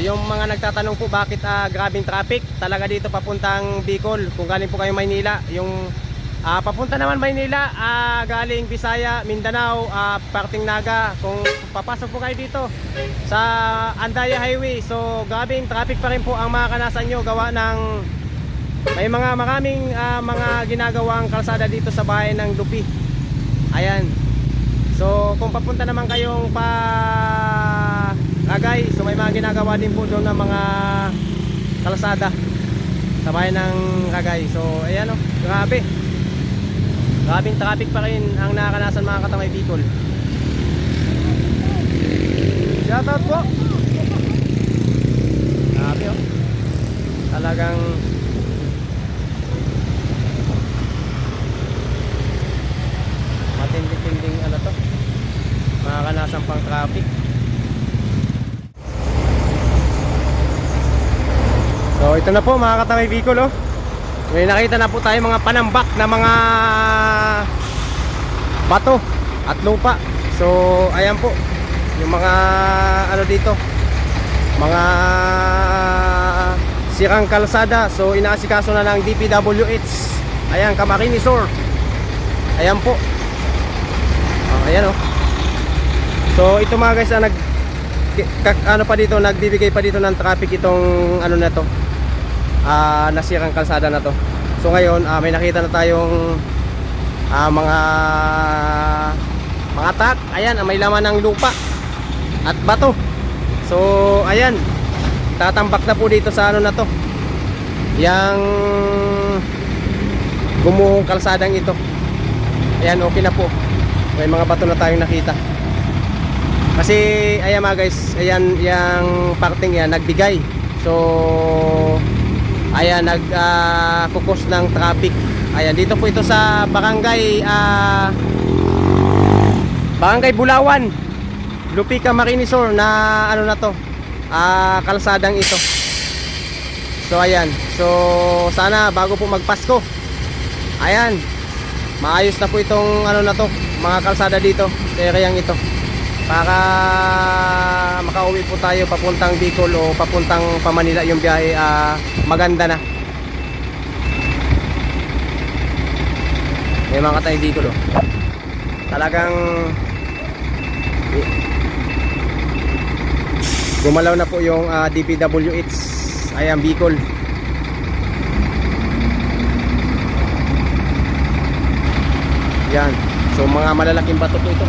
Yung mga nagtatanong po bakit ah, grabing traffic, talaga dito papuntang Bicol, kung galing po kayo Maynila, yung ah, papunta naman Maynila, ah, galing Bisaya, Mindanao, ah, parting Naga, kung papasok po kayo dito sa Andaya Highway, so grabing traffic pa rin po ang makakanasan nyo gawa ng may mga maraming ah, mga ginagawang kalsada dito sa bahay ng Lupi. Ayan. So kung papunta naman kayong pa Ragay, so may mga ginagawa din po doon ng mga kalsada sa bahay ng Ragay. So ayan o, grabe. Grabing traffic pa rin ang nakakanasan mga katamay Bicol. Shoutout po. Grabe o. Talagang matindi-tinding ano to makakanasan pang traffic so ito na po mga katamay Bicol oh. may nakita na po tayo mga panambak na mga bato at lupa so ayan po yung mga ano dito mga sirang kalsada so inaasikaso na ng DPWH ayan Camarines Sur ayan po Oh, ayan oh. So ito mga guys, ah, nag ano pa dito, nagbibigay pa dito ng traffic itong ano na to. Ah, nasirang kalsada na to. So ngayon, ah, may nakita na tayong ah, mga mga truck. Ayan, may laman ng lupa at bato. So ayan, tatambak na po dito sa ano na to. Yang gumuhong kalsadang ito. Ayan, okay na po. May mga bato na tayong nakita. Kasi ayan mga guys, ayan yung parting yan nagbigay. So ayan nag ah, kukos ng traffic. Ayan dito po ito sa Barangay ah, Barangay Bulawan. Lupika Marinisor na ano na to. Ah, kalsadang ito. So ayan. So sana bago po magpasko. Ayan. Maayos na po itong ano na to, mga kalsada dito, sa areang ito. Para makauwi po tayo papuntang Bicol o papuntang Pamanila yung biyahe ah, maganda na. May mga katay Bicol oh. Talagang gumalaw na po yung ah, DPWH ayan Bicol. Yan. So mga malalaking bato po ito.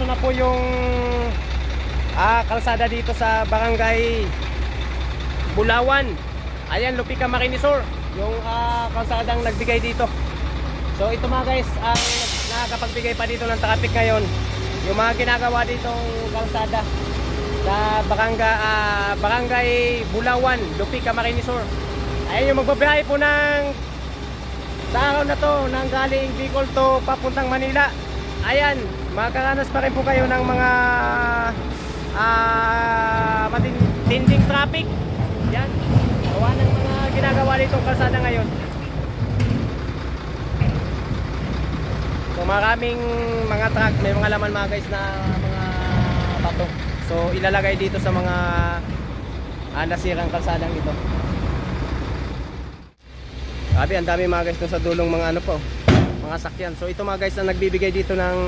Nasikaso na po yung ah, kalsada dito sa barangay Bulawan. Ayan, Lupika Marinisor. Yung ah, kalsadang nagbigay dito. So ito mga guys, ang nakakapagbigay pa dito ng traffic ngayon. Yung mga ginagawa ditong kalsada sa barangay, ah, barangay Bulawan, Lupika Marinisor. Ayan yung magbabiyahe po ng sa araw na to, nang galing Bicol to papuntang Manila. Ayan, makakaranas pa rin po kayo ng mga ah matinding traffic. Yan, gawa ng mga ginagawa ditong kalsada ngayon. So maraming mga truck, may mga laman mga guys na mga bato. So ilalagay dito sa mga ah, nasirang kalsadang ito. Sabi, ang dami mga guys sa dulong mga ano po, mga sakyan. So ito mga guys na nagbibigay dito ng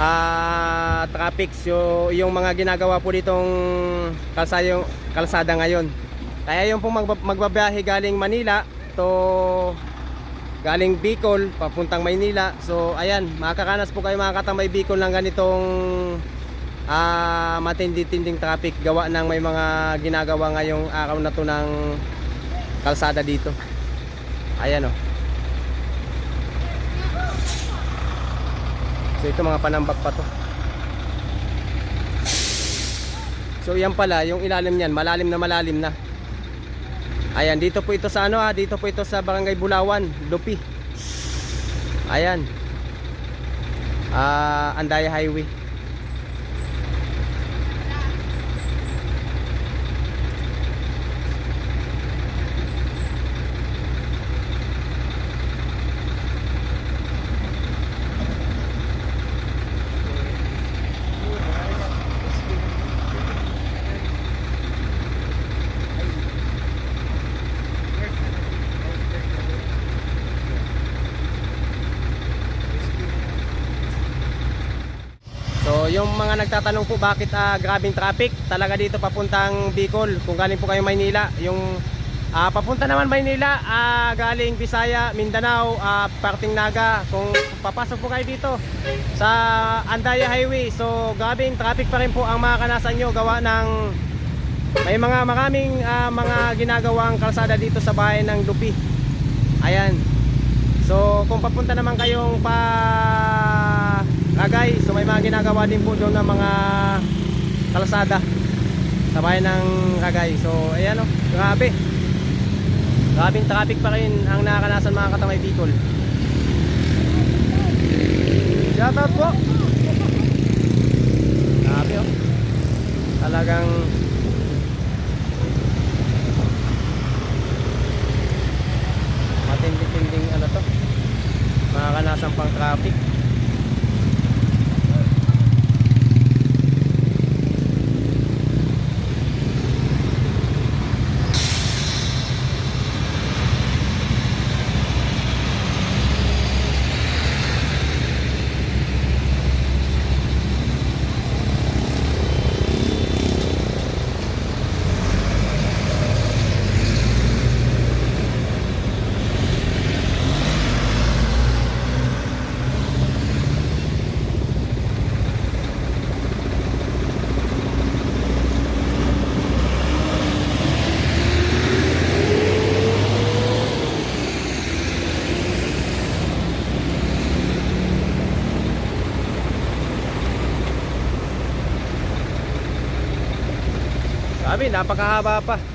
ah traffic so yung mga ginagawa po ditong kalsada, yung, kalsada ngayon. Kaya yung pong magba- magbabiyahe galing Manila to galing Bicol papuntang Maynila. So ayan, makakaranas po kayo mga katambay Bicol ng ganitong ah matindi-tinding traffic gawa ng may mga ginagawa ngayong araw na to ng kalsada dito. Ayan oh. So ito mga panambak pa to. So yan pala, yung ilalim niyan, malalim na malalim na. Ayan, dito po ito sa ano ah, dito po ito sa Barangay Bulawan, Lupi. Ayan. Ah, Andaya Highway. So yung mga nagtatanong po bakit ah, grabing traffic talaga dito papuntang Bicol. Kung galing po kayo Maynila yung ah, papunta naman Maynila ah, galing Bisaya, Mindanao, ah, parting Naga. Kung papasok po kayo dito sa Andaya Highway so grabing traffic pa rin po ang makakanasan nyo. Gawa ng may mga maraming ah, mga ginagawang kalsada dito sa bahay ng Lupi. Ayan. So kung papunta naman kayong pa Kagay, so may mga ginagawa din po doon ng mga kalsada sa bayan ng Kagay. So ayan o, grabe. Grabing traffic pa rin ang nakakanasan mga katamay Bicol. Shoutout po. Grabe o. Talagang matindi-tinding ano to makakanasan pang traffic napakahaba pa